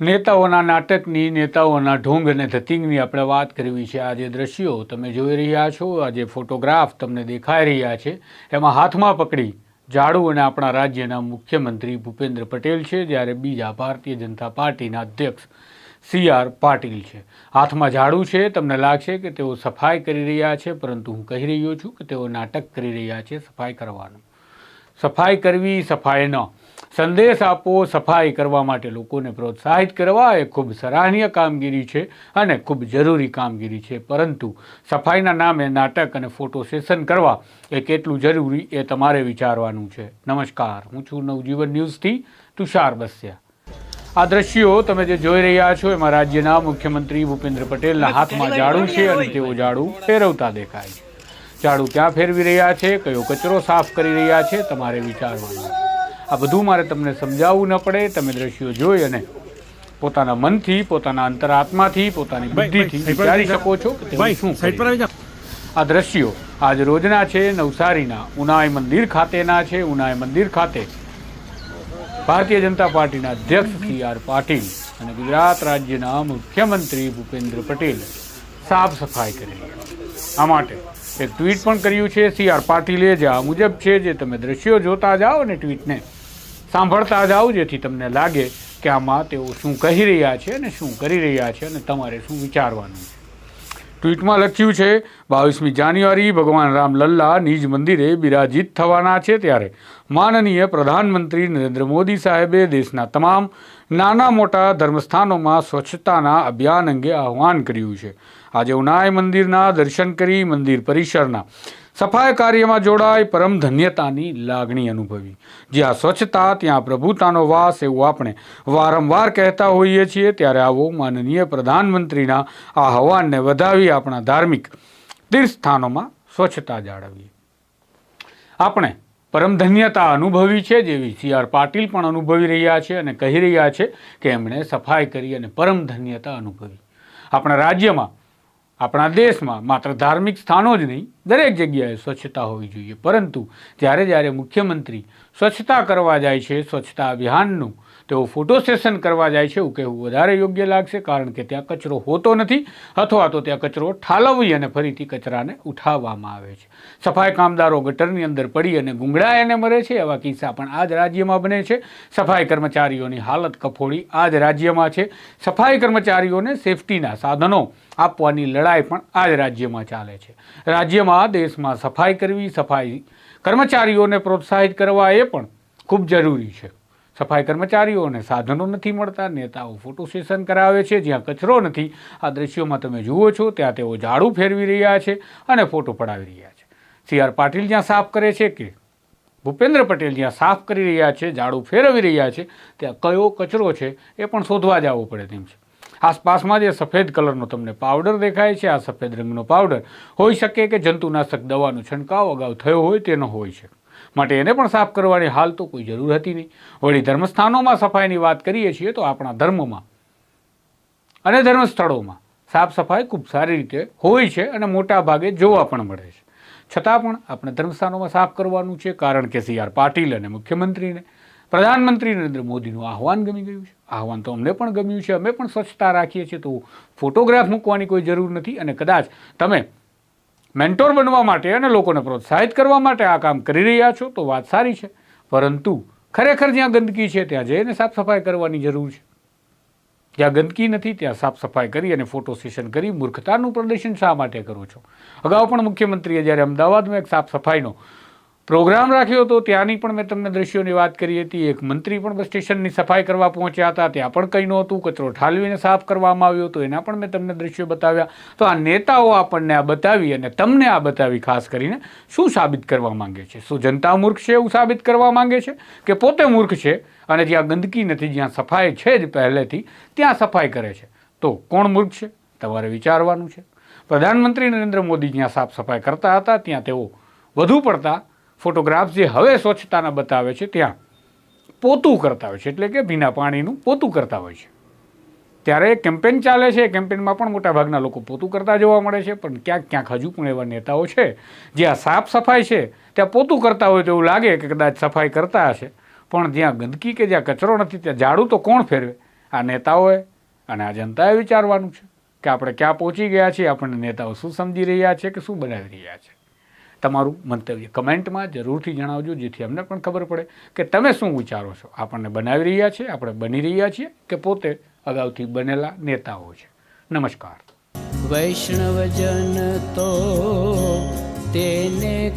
નેતાઓના નાટકની, નેતાઓના ઢોંગ અને ધતિંગની આપણે વાત કરવી છે આ જે દ્રશ્યો. તમે જોઈ રહ્યા છો આ જે ફોટોગ્રાફ તમને દેખાઈ રહ્યા છે. એમાં હાથમાં પકડી ઝાડુ અને આપણા રાજ્યના મુખ્યમંત્રી ભૂપેન્દ્ર પટેલ છે, જ્યારે બીજા ભારતીય જનતા પાર્ટીના અધ્યક્ષ સી આર પાટીલ છે. હાથમાં ઝાડુ છે, તમને લાગશે કે તેઓ સફાઈ કરી રહ્યા છે, પરંતુ હું કહી રહ્યો છું કે તેઓ નાટક કરી રહ્યા છે, સફાઈ કરવાનું. સફાઈ કરવી, સફાઈ ન. સંદેશ આપો સફાઈ કરવા માટે લોકોને પ્રોત્સાહિત કરવા એ ખૂબ સરાહનીય કામગીરી છે અને ખૂબ જરૂરી કામગીરી છે. પરંતુ સફાઈના નામે નાટક અને ફોટો સેશન કરવા એ કેટલું જરૂરી એ તમારે વિચારવાનું છે. નમસ્કાર. હું છું નવજીવન ન્યૂઝથી તુષાર બસ્યા. આ દ્રશ્યો તમે જે જોઈ રહ્યા છો એમાં રાજ્યના મુખ્યમંત્રી ભૂપેન્દ્ર પટેલના હાથમાં ઝાડુ છે અને તેઓ ઝાડુ ફેરવતા દેખાય છે. ઝાડુ ક્યાં ફેરવી રહ્યા છે? કયો કચરો સાફ કરી રહ્યા છે? તમારે વિચારવાનું છે. આ બધું મારે તમને સમજાવવું ન પડે. તમે દ્રશ્યો જોઈ અને પોતાના મનથી પોતાના અંતરાત્માથી પોતાની બુદ્ધિથી વિચારી શકો છો કે શું આ દ્રશ્યો આજ રોજના છે નવસારીના ઉનાઈ મંદિર ખાતેના છે ઉનાઈ મંદિર ખાતે. ભારતીય જનતા પાર્ટીના અધ્યક્ષ સી આર પાટીલ અને ગુજરાત રાજ્યના મુખ્યમંત્રી ભૂપેન્દ્ર પટેલ સાફ સફાઈ કરી આ માટે એક ટ્વીટ પણ કર્યું છે સી આર પાટીલે જે આ મુજબ છે જે તમે દ્રશ્યો જોતા જાઓ ને ટ્વીટને સાંભળતા જાઓ જેથી તમને લાગે કે આમાં તેઓ શું કહી રહ્યા છે અને શું કરી રહ્યા છે અને તમારે શું વિચારવાનું છે. ટ્વીટમાં લખ્યું છે, બાવીસમી જાન્યુઆરી ભગવાન રામ લલ્લા નિજ મંદિરે બિરાજિત થવાના છે ત્યારે માનનીય પ્રધાનમંત્રી નરેન્દ્ર મોદી સાહેબે દેશના તમામ નાના મોટા ધર્મસ્થાનોમાં સ્વચ્છતાના અભિયાન અંગે આહ્વાન કર્યું છે. આજે ઉનાય મંદિરના દર્શન કરી મંદિર પરિસરના સફાઈ કાર્યમાં જોડાઈ પરમ ધન્યતાની લાગણી અનુભવી. જ્યાં સ્વચ્છતા, ત્યાં પ્રભુતાનો વાસ એવું આપણે વારંવાર કહેતા હોઈએ છીએ, ત્યારે આવો માનનીય પ્રધાનમંત્રીના આહવાનને વધાવી આપણા ધાર્મિક તીર્થસ્થાનોમાં સ્વચ્છતા જાળવીએ. આપણે પરમધન્યતા અનુભવી છે, જેવી સી આર પાટીલ પણ અનુભવી રહ્યા છે અને કહી રહ્યા છે કે એમણે સફાઈ કરી અને પરમધન્યતા અનુભવી. આપણા રાજ્યમાં આપણા દેશમાં માત્ર ધાર્મિક સ્થાનો જ નહીં, દરેક જગ્યાએ સ્વચ્છતા હોવી જોઈએ. પરંતુ જ્યારે જ્યારે મુખ્યમંત્રી સ્વચ્છતા કરવા જાય છે, સ્વચ્છતા અભિયાનનું, તેઓ ફોટો સેશન કરવા જાય છે, એવું કહેવું વધારે યોગ્ય લાગશે, કારણ કે ત્યાં કચરો હોતો નથી, અથવા તો ત્યાં કચરો ઠાલવી અને ફરીથી કચરાને ઉઠાવવામાં આવે છે. સફાઈ કામદારો ગટરની અંદર પડી અને ગુંગળાઈને મરે છે, એવા કિસ્સા પણ આ જ રાજ્યમાં બને છે. સફાઈ કર્મચારીઓની હાલત કફોડી આ જ રાજ્યમાં છે. સફાઈ કર્મચારીઓને સેફટીના સાધનો આપવાની લડાઈ પણ આ જ રાજ્યમાં ચાલે છે. રાજ્યમાં દેશમાં સફાઈ કરવી, સફાઈ કર્મચારીઓને પ્રોત્સાહિત કરવા એ પણ ખૂબ જરૂરી છે. સફાઈ કર્મચારીઓને સાધનો નથી મળતા, નેતાઓ ફોટો સેશન કરાવે છે, જ્યાં કચરો નથી. આ દ્રશ્યોમાં તમે જુઓ છો, ત્યાં તેઓ ઝાડુ ફેરવી રહ્યા છે અને ફોટો પડાવી રહ્યા છે. સી આર પાટીલ જ્યાં સાફ કરે છે કે ભૂપેન્દ્ર પટેલ જ્યાં સાફ કરી રહ્યા છે, ઝાડુ ફેરવી રહ્યા છે, ત્યાં કયો કચરો છે એ પણ શોધવા જવું પડે તેમ છે. આસપાસમાં જે સફેદ કલરનો તમને પાવડર દેખાય છે, આ સફેદ રંગનો પાવડર હોઈ શકે કે જંતુનાશક દવાનો છંટકાવ અગાઉ થયો હોય તેનો હોય છે. માટે એને પણ સાફ કરવાની હાલ તો કોઈ જરૂર હતી નહીં. વળી ધર્મસ્થાનોમાં સફાઈની વાત કરીએ છીએ તો આપણા ધર્મમાં અને ધર્મસ્થળોમાં સાફ સફાઈ ખૂબ સારી રીતે હોય છે અને મોટા ભાગે જોવા પણ મળે છે. છતાં પણ આપણે ધર્મસ્થાનોમાં સાફ કરવાનું છે, કારણ કે સી આર પાટીલ અને મુખ્યમંત્રીને પ્રધાનમંત્રી નરેન્દ્ર મોદીનું આહવાન ગમી ગયું છે. આહવાન તો અમને પણ ગમ્યું છે. અમે પણ સ્વચ્છતા રાખીએ છીએ તો ફોટોગ્રાફ મૂકવાની કોઈ જરૂર નથી અને કદાચ તમે મેન્ટોર બનવા માટે અને લોકોને પ્રોત્સાહિત કરવા માટે આ કામ કરી રહ્યા છો તો વાત સારી છે. પરંતુ ખરેખર જ્યાં ગંદકી છે ત્યાં જઈને સાફ સફાઈ કરવાની જરૂર છે. જ્યાં ગંદકી નથી ત્યાં સાફ સફાઈ કરી અને ફોટો સેશન કરી મૂર્ખતાનું પ્રદર્શન શા માટે કરો છો? અગાઉ પણ મુખ્યમંત્રીએ જ્યારે અમદાવાદમાં એક સાફ સફાઈનો પ્રોગ્રામ રાખ્યો હતો ત્યાંની પણ મેં તમને દ્રશ્યોની વાત કરી હતી. એક મંત્રી પણ સ્ટેશનની સફાઈ કરવા પહોંચ્યા હતા. ત્યાં પણ કંઈ નહોતું. કચરો ઠાલવીને સાફ કરવામાં આવ્યો હતો. એના પણ મેં તમને દ્રશ્યો બતાવ્યા. તો આ નેતાઓ આપણને આ બતાવી અને તમને આ બતાવી ખાસ કરીને શું સાબિત કરવા માંગે છે? શું જનતા મૂર્ખ છે એવું સાબિત કરવા માંગે છે? કે પોતે મૂર્ખ છે અને જ્યાં ગંદકી નથી, જ્યાં સફાઈ છે જ પહેલેથી, ત્યાં સફાઈ કરે છે? તો કોણ મૂર્ખ છે? તમારે વિચારવાનું છે. પ્રધાનમંત્રી નરેન્દ્ર મોદી જ્યાં સાફ સફાઈ કરતા હતા, ત્યાં તેઓ વધુ પડતા ફોટોગ્રાફ્સ જે હવે સ્વચ્છતાના બતાવે છે ત્યાં પોતું કરતા હોય છે. એટલે કે ભીના પાણીનું પોતું કરતા હોય છે. ત્યારે કેમ્પેન ચાલે છે. કેમ્પેનમાં પણ મોટાભાગના લોકો પોતું કરતા જોવા મળે છે. પણ ક્યાંક ક્યાંક હજુ પણ એવા નેતાઓ છે જ્યાં સાફ સફાઈ છે, ત્યાં પોતું કરતા હોય તો એવું લાગે કે કદાચ સફાઈ કરતા હશે. પણ જ્યાં ગંદકી કે જ્યાં કચરો નથી, ત્યાં ઝાડું તો કોણ ફેરવે? આ નેતાઓએ અને આ જનતાએ વિચારવાનું છે કે આપણે ક્યાં પહોંચી ગયા છીએ? આપણને નેતાઓ શું સમજી રહ્યા છે કે શું બનાવી રહ્યા છે? તમારું મંતવ્ય. કમેન્ટમાં જરૂરથી જણાવજો, જેથી અમને પણ ખબર પડે કે તમે શું વિચારો છો. આપણને બનાવી રહ્યા છે આપણે બની રહ્યા છીએ કે પોતે અગાઉથી બનેલા નેતાઓ છે. નમસ્કાર. વૈષ્ણવજન તો તેને